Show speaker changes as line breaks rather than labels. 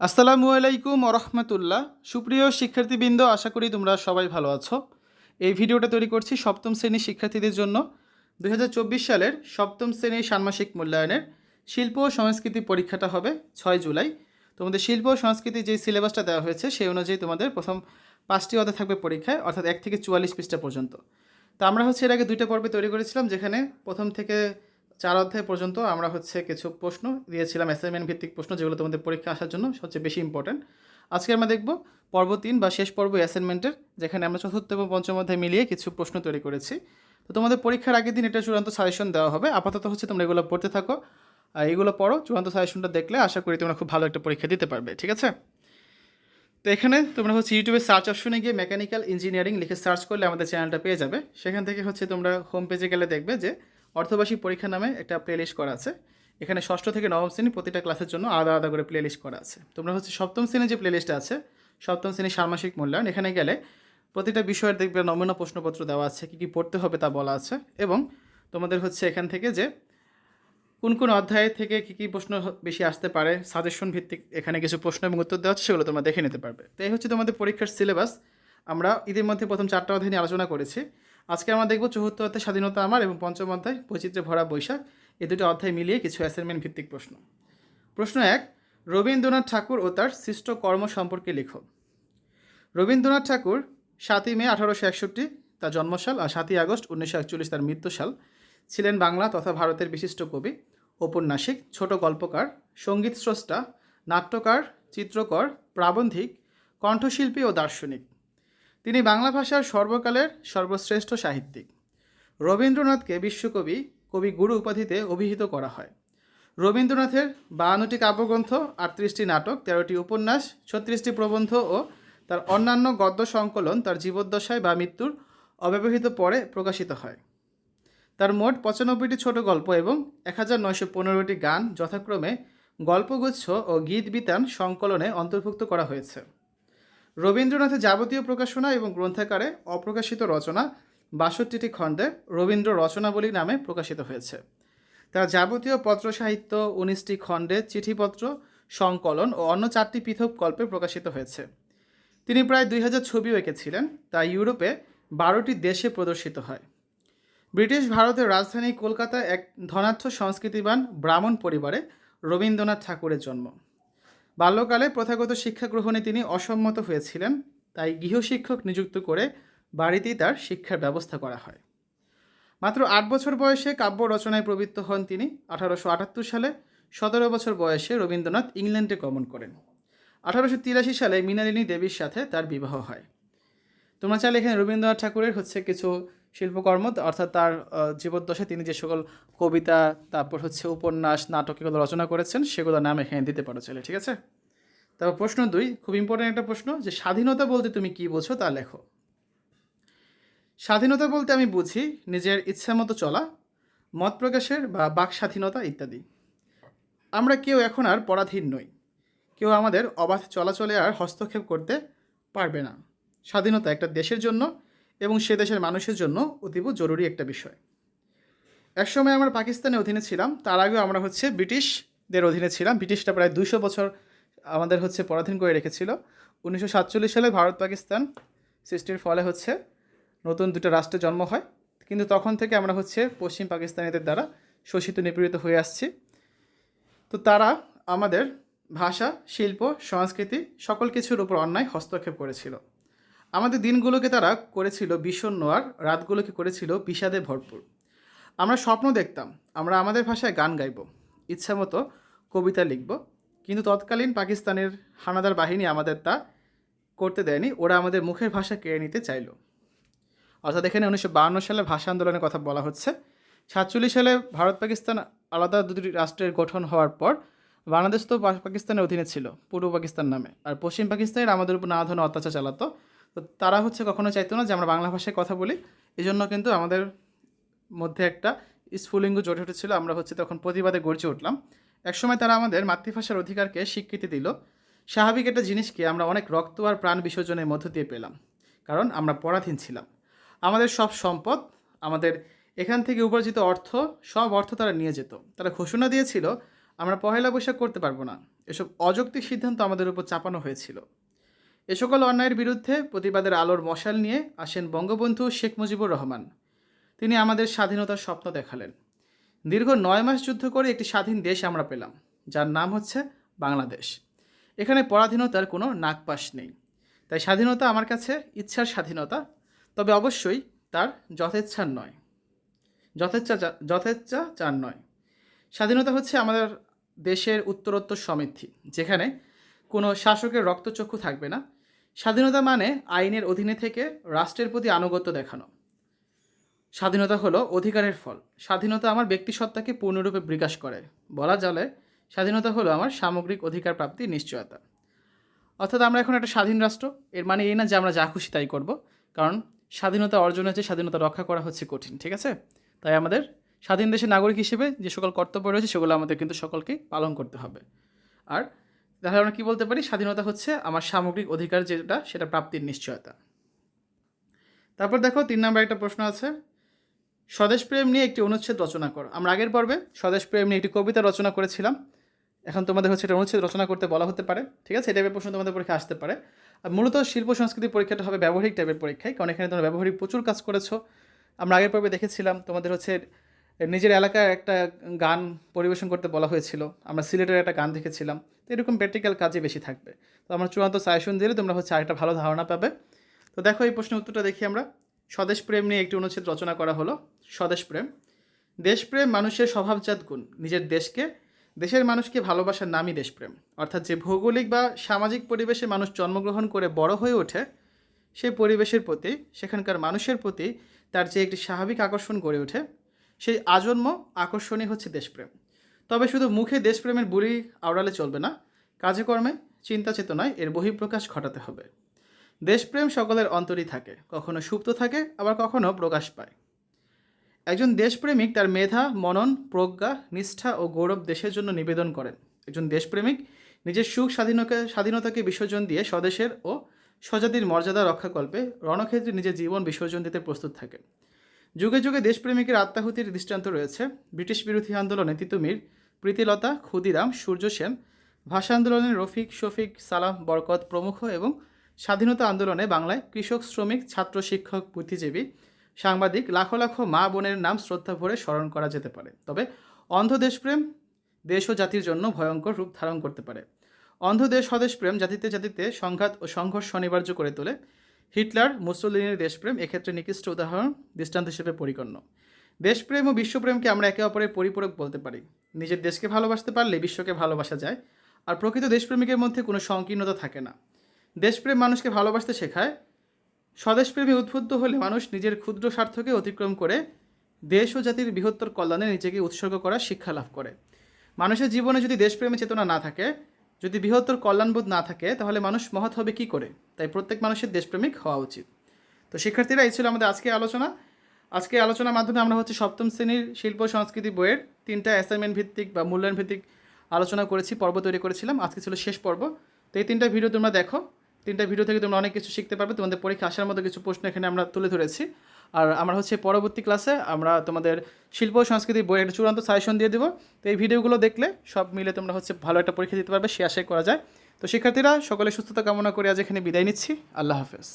আসসালামু আলাইকুম রহমতুল্লাহ। সুপ্রিয় শিক্ষার্থীবৃন্দ, আশা করি তোমরা সবাই ভালো আছো। এই ভিডিওটা তৈরি করছি সপ্তম শ্রেণির শিক্ষার্থীদের জন্য। দু হাজার চব্বিশ সালের সপ্তম শ্রেণির ষান্মাসিক মূল্যায়নের শিল্প ও সংস্কৃতি পরীক্ষাটা হবে ছয় জুলাই। তোমাদের শিল্প ও সংস্কৃতি যে সিলেবাসটা দেওয়া হয়েছে, সেই অনুযায়ী তোমাদের প্রথম পাঁচটি অধ্যায় থাকবে পরীক্ষায়, অর্থাৎ এক থেকে চুয়াল্লিশ পৃষ্ঠা পর্যন্ত। তো আমরা হচ্ছে এর আগে দুইটা পর্বে তৈরি করেছিলাম, যেখানে প্রথম থেকে চার অধ্যায় পর্যন্ত আমরা হচ্ছে কিছু প্রশ্ন দিয়েছিলাম অ্যাসাইনমেন্ট ভিত্তিক প্রশ্ন যেগুলো তোমাদের পরীক্ষা আসার জন্য সবচেয়ে বেশি ইম্পর্ট্যান্ট আজকে আমরা দেখব পর্ব তিন বা শেষ পর্ব অ্যাসাইনমেন্টের যেখানে আমরা চতুর্থ এবং পঞ্চম অধ্যায় মিলিয়ে কিছু প্রশ্ন তৈরি করেছি। তো তোমাদের পরীক্ষার আগের দিন এটা চূড়ান্ত সাজেশন দেওয়া হবে। আপাতত হচ্ছে তোমরা এগুলো পড়তে থাকো। আর এগুলো পড়ো, চূড়ান্ত সাজেশনটা দেখলে আশা করি তোমরা খুব ভালো একটা পরীক্ষা দিতে পারবে, ঠিক আছে? তো এখানে তোমরা হচ্ছে ইউটিউবে সার্চ অপশনে গিয়ে মেকানিক্যাল ইঞ্জিনিয়ারিং লিখে সার্চ করলে আমাদের চ্যানেলটা পেয়ে যাবে। সেখান থেকে হচ্ছে তোমরা হোম পেজে গেলে দেখবে যে অর্থবাসী পরীক্ষা নামে একটা প্লেলিস্ট করা আছে। এখানে ষষ্ঠ থেকে নবম শ্রেণি প্রতিটা ক্লাসের জন্য আলাদা আলাদা করে প্লেলিস্ট করা আছে। তোমরা হচ্ছে সপ্তম শ্রেণির যে প্লেলিস্টটা আছে, সপ্তম শ্রেণির ষান্মাসিক মূল্যায়ন, এখানে গেলে প্রতিটা বিষয়ের দেখবে নমুনা প্রশ্নপত্র দেওয়া আছে, কী কী পড়তে হবে তা বলা আছে এবং তোমাদের হচ্ছে এখান থেকে যে কোন কোন অধ্যায় থেকে কী কী প্রশ্ন বেশি আসতে পারে সাজেশন ভিত্তিক এখানে কিছু প্রশ্ন এবং উত্তর দেওয়া হচ্ছে সেগুলো তোমরা দেখে নিতে পারবে। তো এই হচ্ছে তোমাদের পরীক্ষার সিলেবাস আমরা ঈদের মধ্যে প্রথম চারটা অধ্যায় নিয়ে আলোচনা করেছি। আজকে আমরা দেখব চতুর্থ অধ্যায় স্বাধীনতা আমার এবং পঞ্চম অধ্যায় বৈচিত্র্যে ভরা বৈশাখ। এই দুটো অধ্যায় মিলিয়ে কিছু অ্যাসাইনমেন্ট ভিত্তিক প্রশ্ন। প্রশ্ন এক, রবীন্দ্রনাথ ঠাকুর ও তার সৃষ্ট কর্ম সম্পর্কে লেখো। রবীন্দ্রনাথ ঠাকুর সাতই মে আঠারোশো একষট্টি, তার জন্মসাল, আর সাতই আগস্ট উনিশশো একচল্লিশ, তার মৃত্যুসাল, ছিলেন বাংলা তথা ভারতের বিশিষ্ট কবি, ঔপন্যাসিক, ছোট গল্পকার, সংগীত স্রষ্টা, নাট্যকার, চিত্রকর, প্রাবন্ধিক, কণ্ঠশিল্পী ও দার্শনিক। তিনি বাংলা ভাষার সর্বকালের সর্বশ্রেষ্ঠ সাহিত্যিক। রবীন্দ্রনাথকে বিশ্বকবি, কবি গুরু উপাধিতে অভিহিত করা হয়। রবীন্দ্রনাথের বাহান্নটি কাব্যগ্রন্থ, আটত্রিশটি নাটক, তেরোটি উপন্যাস, ছত্রিশটি প্রবন্ধ ও তার অন্যান্য গদ্য সংকলন তার জীবদ্দশায় বা মৃত্যুর অব্যবহৃত পরে প্রকাশিত হয়। তার মোট পঁচানব্বইটি ছোট গল্প এবং এক হাজার নয়শো পনেরোটি গান যথাক্রমে গল্পগুচ্ছ ও গীত বিতান সংকলনে অন্তর্ভুক্ত করা হয়েছে। রবীন্দ্রনাথের যাবতীয় প্রকাশনা এবং গ্রন্থাকারে অপ্রকাশিত রচনা বাষট্টিটি খণ্ডে রবীন্দ্র রচনাবলী নামে প্রকাশিত হয়েছে। তার যাবতীয় পত্র সাহিত্য উনিশটি খণ্ডে চিঠিপত্র, সংকলন ও অন্য চারটি পৃথক গল্পে প্রকাশিত হয়েছে। তিনি প্রায় দুই হাজার ছবিও এঁকেছিলেন তা ইউরোপে বারোটি দেশে প্রদর্শিত হয়। ব্রিটিশ ভারতের রাজধানী কলকাতায় এক ধনাঢ্য সংস্কৃতিবান ব্রাহ্মণ পরিবারে রবীন্দ্রনাথ ঠাকুরের জন্ম। বাল্যকালে প্রথাগত শিক্ষা গ্রহণে তিনি অসম্মত হয়েছিলেন, তাই গৃহশিক্ষক নিযুক্ত করে বাড়িতেই তার শিক্ষার ব্যবস্থা করা হয়। মাত্র আট বছর বয়সে কাব্য রচনায় প্রবৃত্ত হন তিনি। আঠারোশো আটাত্তর সালে সতেরো বছর বয়সে রবীন্দ্রনাথ ইংল্যান্ডে গমন করেন। আঠারোশো তিরাশি সালে মৃণালিনী দেবীর সাথে তার বিবাহ হয়। তোমরা চাইলে এখানে রবীন্দ্রনাথ ঠাকুরের হচ্ছে কিছু শিল্পকর্ম, অর্থাৎ তার জীবদ্দশায় তিনি যে সকল কবিতা, তারপর হচ্ছে উপন্যাস, নাটক এগুলো রচনা করেছেন, সেগুলোর নাম এখানে দিতে পারো চাইলে ঠিক আছে? তারপর প্রশ্ন দুই, খুব ইম্পর্টেন্ট একটা প্রশ্ন, যে স্বাধীনতা বলতে তুমি কি বোঝো তা লেখো। স্বাধীনতা বলতে আমি বুঝি নিজের ইচ্ছা মতো চলা, মত প্রকাশের বা বাক স্বাধীনতা ইত্যাদি। আমরা কেউ এখন আর পরাধীন নই। কেউ আমাদের অবাধ চলাচলে আর হস্তক্ষেপ করতে পারবে না। স্বাধীনতা একটা দেশের জন্য এবং সে দেশের মানুষের জন্য অতীব জরুরি একটা বিষয়। একসময় আমরা পাকিস্তানের অধীনে ছিলাম, তার আগেও আমরা হচ্ছে ব্রিটিশদের অধীনে ছিলাম। ব্রিটিশরা প্রায় দুশো বছর আমাদের হচ্ছে পরাধীন করে রেখেছিল। উনিশশো সাতচল্লিশ সালে ভারত পাকিস্তান সৃষ্টির ফলে হচ্ছে নতুন দুটো রাষ্ট্রের জন্ম হয়। কিন্তু তখন থেকে আমরা হচ্ছে পশ্চিম পাকিস্তানিদের দ্বারা শোষিত, নিপীড়িত হয়ে আসছি। তো তারা আমাদের ভাষা, শিল্প, সংস্কৃতি সকল কিছুর উপর অন্যায় হস্তক্ষেপ করেছিল। আমাদের দিনগুলোকে তারা করেছিল বিষণ্ণ আর রাতগুলোকে করেছিল বিষাদে ভরপুর। আমরা স্বপ্ন দেখতাম, আমরা আমাদের ভাষায় গান গাইব, ইচ্ছা মতো কবিতা লিখব, কিন্তু তৎকালীন পাকিস্তানের হানাদার বাহিনী আমাদের তা করতে দেয়নি, ওরা আমাদের মুখের ভাষা কেড়ে নিতে চাইলো। অর্থাৎ এখানে উনিশশো বাহান্ন সালে ভাষা আন্দোলনের কথা বলা হচ্ছে। সাতচল্লিশ সালে ভারত পাকিস্তান আলাদা দুটি রাষ্ট্রের গঠন হওয়ার পর বাংলাদেশ তো পাকিস্তানের অধীনে ছিল, পূর্ব পাকিস্তান নামে। আর পশ্চিম পাকিস্তানের আমাদের উপর নানা ধরনের অত্যাচার চালাতো তো তারা হচ্ছে কখনো চাইতো না যে আমরা বাংলা ভাষায় কথা বলি। এই জন্য কিন্তু আমাদের মধ্যে একটা স্ফুলিঙ্গ জড়ে উঠেছিল। আমরা হচ্ছে তখন প্রতিবাদে গর্জে উঠলাম। একসময় তারা আমাদের মাতৃভাষার অধিকারকে স্বীকৃতি দিল। স্বাভাবিক একটা জিনিসকে আমরা অনেক রক্ত আর প্রাণ বিসর্জনের মধ্য দিয়ে পেলাম। কারণ আমরা পরাধীন ছিলাম। আমাদের সব সম্পদ, আমাদের এখান থেকে উপার্জিত অর্থ, সব অর্থ তারা নিয়ে যেত। তারা ঘোষণা দিয়েছিল, আমরা পহেলা বৈশাখ করতে পারব না। এসব অযৌক্তিক সিদ্ধান্ত আমাদের উপর চাপানো হয়েছিল। এ সকল অন্যায়ের বিরুদ্ধে প্রতিবাদের আলোর মশাল নিয়ে আসেন বঙ্গবন্ধু শেখ মুজিবুর রহমান। তিনি আমাদের স্বাধীনতার স্বপ্ন দেখালেন। দীর্ঘ নয় মাস যুদ্ধ করে একটি স্বাধীন দেশ আমরা পেলাম, যার নাম হচ্ছে বাংলাদেশ। এখানে পরাধীনতার কোনো নাকপাশ নেই। তাই স্বাধীনতা আমার কাছে ইচ্ছার স্বাধীনতা, তবে অবশ্যই তার যথেচ্ছার নয়। যথেচ্ছা যথেচ্ছা চার নয়। স্বাধীনতা হচ্ছে আমাদের দেশের উত্তরোত্তর সমৃদ্ধি যেখানে কোনো শাসকের রক্তচক্ষু থাকবে না স্বাধীনতা মানে আইনের অধীনে থেকে রাষ্ট্রের প্রতি আনুগত্য দেখানো। স্বাধীনতা হলো অধিকারের ফল। স্বাধীনতা আমার ব্যক্তিসত্তাকে পূর্ণরূপে বিকাশ করে। বলা চলে, স্বাধীনতা হলো আমার সামগ্রিক অধিকার প্রাপ্তির নিশ্চয়তা। অর্থাৎ আমরা এখন একটা স্বাধীন রাষ্ট্র। এর মানে এই না যে আমরা যা খুশি তাই করব। কারণ স্বাধীনতা অর্জন হচ্ছে স্বাধীনতা রক্ষা করা হচ্ছে কঠিন, ঠিক আছে? তাই আমাদের স্বাধীন দেশের নাগরিক হিসেবে যে সকল কর্তব্য রয়েছে, সেগুলো আমাদের কিন্তু সকলকেই পালন করতে হবে। আর তাহলে আমরা কী বলতে পারি? স্বাধীনতা হচ্ছে আমার সামগ্রিক অধিকার যেটা, সেটা প্রাপ্তির নিশ্চয়তা। তারপর দেখো, তিন নম্বর একটা প্রশ্ন আছে। স্বদেশ প্রেম নিয়ে একটি অনুচ্ছেদ রচনা করো। আমরা আগের পর্বে স্বদেশ প্রেম নিয়ে একটি কবিতা রচনা করেছিলাম। এখন তোমাদের হচ্ছে এটা অনুচ্ছেদ রচনা করতে বলা হতে পারে। ঠিক আছে? এই টাইপের প্রশ্ন তোমাদের পরীক্ষা আসতে পারে। আর মূলত শিল্প সংস্কৃতি পরীক্ষাটা হবে ব্যবহারিক টাইপের পরীক্ষায়, কারণ এখানে তোমরা ব্যবহারিক প্রচুর কাজ করেছ। আমরা আগের পর্বে দেখেছিলাম তোমাদের হচ্ছে নিজের এলাকায় একটা গান পরিবেশন করতে বলা হয়েছিল। আমরা সিলেটের একটা গান দেখেছিলাম। তো এরকম প্র্যাকটিক্যাল কাজে বেশি থাকবে। তো আমরা চূড়ান্ত সাজেশন দিলে তোমরা হচ্ছে আরেকটা ভালো ধারণা পাবে। তো দেখো এই প্রশ্নের উত্তরটা দেখি আমরা। স্বদেশ প্রেম নিয়ে একটি অনুচ্ছেদ রচনা করা হলো। স্বদেশ প্রেম। দেশপ্রেম মানুষের স্বভাবজাত গুণ। নিজের দেশকে, দেশের মানুষকে ভালোবাসার নামই দেশপ্রেম অর্থাৎ যে ভৌগোলিক বা সামাজিক পরিবেশে মানুষ জন্মগ্রহণ করে বড় হয়ে ওঠে, সেই পরিবেশের প্রতি, সেখানকার মানুষের প্রতি তার যে একটি স্বাভাবিক আকর্ষণ গড়ে ওঠে সেই আজন্ম আকর্ষণই হচ্ছে দেশপ্রেম। তবে শুধু মুখে দেশপ্রেমের বুড়ি আওড়ালে চলবে না, কাজে কর্মে চিন্তা চেতনায় এর বহিঃপ্রকাশ ঘটাতে হবে। দেশপ্রেম সকলের অন্তরই থাকে, কখনো সুপ্ত থাকে, আবার কখনো প্রকাশ পায়। একজন দেশপ্রেমিক তার মেধা, মনন, প্রজ্ঞা, নিষ্ঠা ও গৌরব দেশের জন্য নিবেদন করেন। একজন দেশপ্রেমিক নিজের সুখ স্বাধীনকে, স্বাধীনতাকে বিসর্জন দিয়ে স্বদেশের ও স্বজাতির মর্যাদা রক্ষাকল্পে রণক্ষেত্রে নিজের জীবন বিসর্জন দিতে প্রস্তুত থাকেন যুগে যুগে দেশপ্রেমিকের আত্মাহুতির দৃষ্টান্ত রয়েছে। ব্রিটিশ বিরোধী আন্দোলনে তিতুমির, প্রীতিলতা, ক্ষুদিরাম, সূর্য সেন, ভাষা আন্দোলনে রফিক, শফিক, সালাম, বরকত প্রমুখ এবং স্বাধীনতা আন্দোলনে বাংলায় কৃষক, শ্রমিক, ছাত্র, শিক্ষক, বুদ্ধিজীবী, সাংবাদিক লাখো লাখো মা বোনের নাম শ্রদ্ধা ভরে স্মরণ করা যেতে পারে। তবে অন্ধ দেশপ্রেম দেশ ও জাতির জন্য ভয়ঙ্কর রূপ ধারণ করতে পারে। অন্ধ দেশ স্বদেশপ্রেম জাতিতে জাতিতে সংঘাত ও সংঘর্ষ অনিবার্য করে তোলে। হিটলার, মুসলিনের দেশপ্রেম এক্ষেত্রে নিকৃষ্ট উদাহরণ, দৃষ্টান্ত হিসেবে পরিগণ্য। দেশপ্রেম ও বিশ্বপ্রেমকে আমরা একে অপরের পরিপূরক বলতে পারি। নিজের দেশকে ভালোবাসতে পারলে বিশ্বকে ভালোবাসা যায়, আর প্রকৃত দেশপ্রেমিকের মধ্যে কোনো সংকীর্ণতা থাকে না। দেশপ্রেম মানুষকে ভালোবাসতে শেখায়, স্বদেশপ্রেমে উদ্বুদ্ধ হলে মানুষ নিজের ক্ষুদ্র স্বার্থকে অতিক্রম করে দেশ ও জাতির বৃহত্তর কল্যাণে নিজেকে উৎসর্গ করার শিক্ষা লাভ করে। মানুষের জীবনে যদি দেশপ্রেমে চেতনা না থাকে যদি বৃহত্তর কল্যাণবোধ না থাকে, তাহলে মানুষ মহৎ হবে কি করে? তাই প্রত্যেক মানুষের দেশপ্রেমিক হওয়া উচিত। তো শিক্ষার্থীরা, এই ছিল আমাদের আজকে আলোচনা। আজকে আলোচনার মাধ্যমে আমরা হচ্ছে সপ্তম শ্রেণির শিল্প সংস্কৃতি বইয়ের তিনটা অ্যাসাইনমেন্ট ভিত্তিক বা মূল্যায়ন ভিত্তিক আলোচনা করেছি, পর্ব তৈরি করেছিলাম। আজকে ছিল শেষ পর্ব। তো এই তিনটা ভিডিও তোমরা দেখো। তিনটা ভিডিও থেকে তোমরা অনেক কিছু শিখতে পারবে। তোমাদের পরীক্ষা আসার মতো কিছু প্রশ্ন এখানে আমরা তুলে ধরেছি। আর আমরা হচ্ছে পরবর্তী ক্লাসে আমরা তোমাদের শিল্প ও সংস্কৃতি বইয়ের একটা চূড়ান্ত সাজেশন দিয়ে দেবো। তো এই ভিডিওগুলো দেখলে সব মিলে তোমরা হচ্ছে ভালো একটা পরীক্ষা দিতে পারবে, সে আশাই করা যায়। তো শিক্ষার্থীরা, সকলে সুস্থতা কামনা করে আজ এখানে বিদায় নিচ্ছি। আল্লাহ হাফেজ।